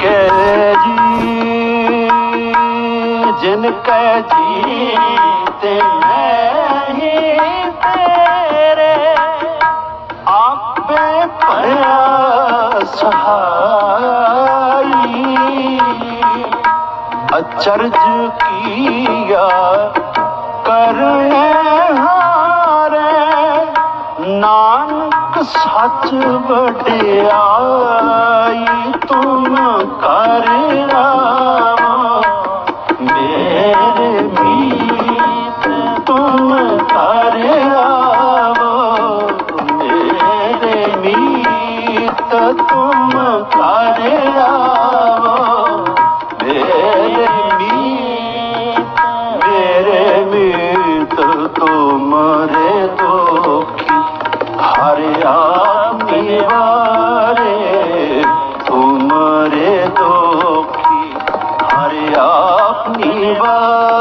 ਕੈ ਜੀ, ਜਿਨ ਕੈ ਜੀ ਤੇ ਮੈਂ ਹੀ ਤੇਰੇ, ਆਪੇ ਭਇਆ ਸਹਾਈ। ਅਚਰਜ ਕੀਆ ਕਰਨੇ ਹਾਰੇ ਨਾਨਕ ਸੱਚ ਵਡਿਆਈ। तुम सारे आओ मेरे मीत मेरे मीत तुम्हारे दुखी। हरे आपके वारे तुम्हारे दुखी। हरे आपकी वारे